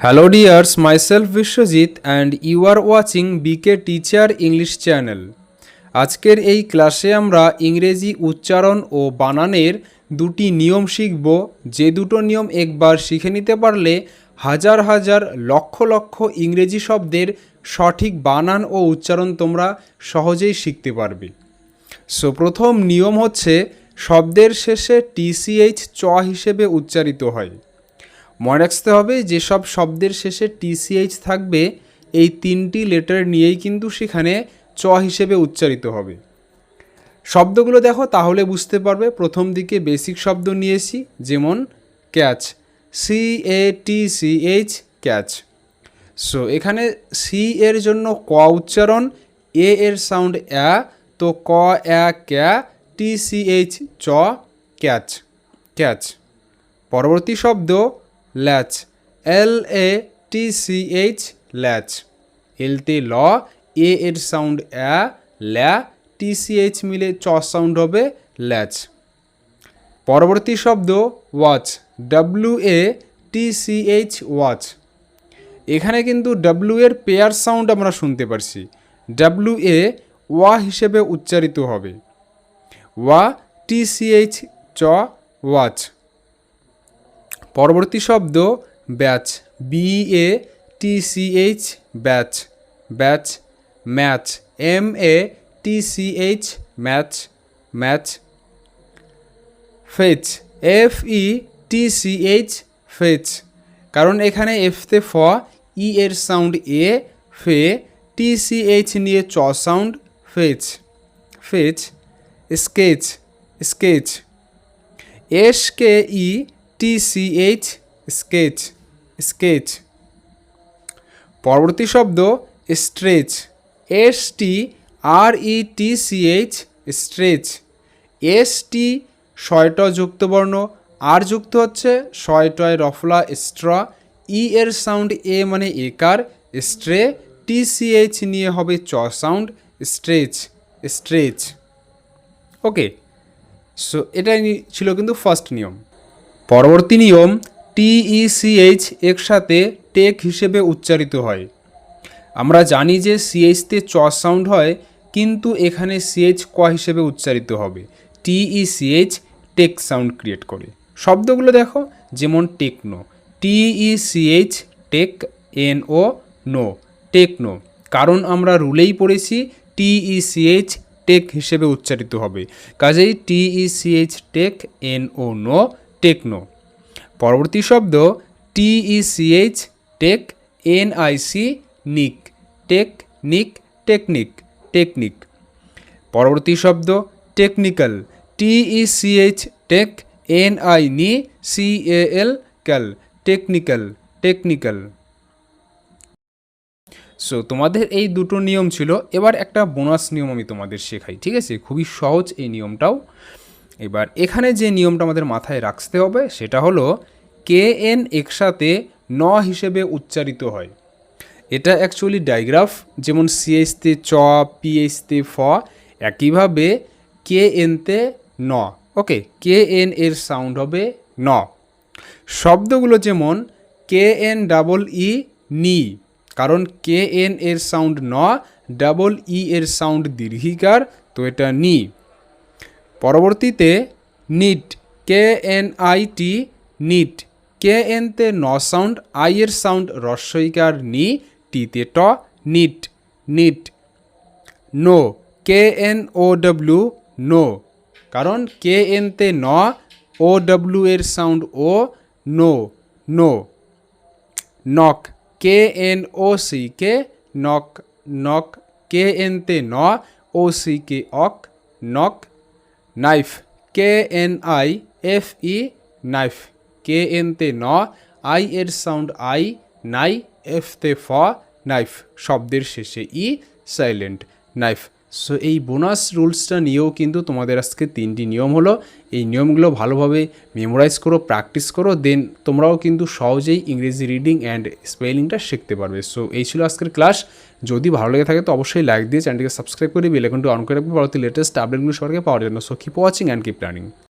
Hello dears, myself Vishwajit and you are watching BK Teacher English Channel. আজকের এই ক্লাসে আমরা ইংরেজি উচ্চারণ ও বানানের দুটি নিয়ম শিখব। যে দুটো নিয়ম একবার শিখে নিতে পারলে হাজার হাজার লক্ষ লক্ষ ইংরেজি শব্দের সঠিক বানান ও উচ্চারণ তোমরা সহজেই শিখতে পারবে। সো প্রথম নিয়ম হচ্ছে শব্দের শেষে টিসিএইচ চ হিসেবে উচ্চারিত হয়। মনে রাখতে হবে যেসব শব্দের শেষে টিসিএইচ থাকবে, এই তিনটি লেটার নিয়েই কিন্তু সেখানে চ হিসেবে উচ্চারিত হবে। শব্দগুলো দেখো, তাহলে বুঝতে পারবে, প্রথম দিকে বেসিক শব্দ নিয়েছি, যেমন catch, C A T C H, catch. So, এখানে সি এর জন্য ক উচ্চারণ, এ এর সাউন্ড অ্যা, তো ক, অ্যা, ক্যা, টি সি এইচ, চ, ক্যাচ ক্যাচ। পরবর্তী শব্দ latch. L A T C H latch. এলতে ল, এ এর সাউন্ড অ্যা ল্যা। টি সি এইচ মিলে চ সাউন্ড হবে ল্যাচ। পরবর্তী শব্দ watch W A T C H watch. এখানে কিন্তু ডাব্লিউ এর পেয়ার সাউন্ড আমরা শুনতে পারছি। ডাব্লিউ এ ওয়া হিসেবে উচ্চারিত হবে। ওয়া টি সি এইচ চ, ওয়াচ। পরবর্তী শব্দ batch B A T C H batch batch, match M A T C H match match, fetch F E T C H fetch. কারণ এখানে এফতে ফ ই এর সাউন্ড এ ফে টি সি এইচ নিয়ে চ sound fetch fetch, sketch sketch. S K E T C H sketch sketch পরবর্তী শব্দ stretch S T R E T C H stretch S T শয়ট যুক্ত বর্ণ আর যুক্ত হচ্ছে শয়টয় রফলা, স্ট্র. ই এর সাউন্ড এ মানে একার, স্ট্রে. টি সি এইচ নিয়ে হবে চ sound stretch stretch okay so এটাই ছিল কিন্তু ফার্স্ট নিয়ম। পরবর্তী নিয়ম টিইসিএইচ একসাথে টেক হিসেবে উচ্চারিত হয়। আমরা জানি যে সিএইচতে চ সাউন্ড হয়, কিন্তু এখানে সিএইচ ক হিসেবে উচ্চারিত হবে। টিইসিএইচ টেক সাউন্ড ক্রিয়েট করে। শব্দগুলো দেখো, যেমন techno. T E C H tech N O no, techno. কারণ আমরা রুলেই পড়েছি টিইসিএইচ টেক হিসেবে উচ্চারিত হবে। কাজেই T E C H tech N O no techno. পরবর্তী শব্দ T E C H, tech, N I C, nic, tech, nic, technique technique. পরবর্তী শব্দ technical, T E C H, tech N I নি C A L Cal, technical technical. So তোমাদের এই দুটো নিয়ম ছিল। এবার একটা বোনাস নিয়ম আমি তোমাদের শেখাই, ঠিক আছে? খুবই সহজ এই নিয়মটাও। এবার এখানে যে নিয়মটা আমাদের মাথায় রাখতে হবে, সেটা হলো কে এন একসাথে ন হিসেবে উচ্চারিত হয়। এটা অ্যাকচুয়ালি ডায়গ্রাফ যেমন সিএইচতে চ পিএইচতে ফ, একইভাবে কে এনতে ন। ওকে, কে এন এর সাউন্ড হবে ন। শব্দগুলো যেমন কে এন ডাবল ই নি, কারণ কে এন এর সাউন্ড ন, ডাবল ই এর সাউন্ড দীর্ঘিকার, তো এটা নি। পরবর্তীতে knit, K N I T, knit, K এনতে ন সাউন্ড, আই এর সাউন্ড রস্বইকার নি টিতে ট, knit knit, know, K N O W, know, কারণ কে এনতে ন, ও ডব্লিউ এর sound, O, know know, knock, K N O C K, knock knock, K এনতে ন, ও সি কে, অক, knock knife K N I F E knife K N তে ন I এর সাউন্ড আই নাই F তে ফ নাইফ শব্দের শেষে ই সাইলেন্ট নাইফ সো এই বোনাস রুলসটা নিয়েও কিন্তু তোমাদের আজকে তিনটি নিয়ম হলো। এই নিয়মগুলো ভালোভাবে মেমোরাইজ করো প্র্যাকটিস করো দেন তোমরাও কিন্তু সহজেই ইংরেজি রিডিং অ্যান্ড স্পেলিংটা শিখতে পারবে। সো এই ছিল আজকের ক্লাস যদি ভালো লেগে থাকে তো অবশ্যই লাইক দিয়ে চ্যানেলটিকে সাবস্ক্রাইব করে বেলেকনটি অন করে রাখবে। পরবর্তী লেটেস্ট আপডেটগুলো সবাইকে পাওয়ার জন্য। So keep watching and keep learning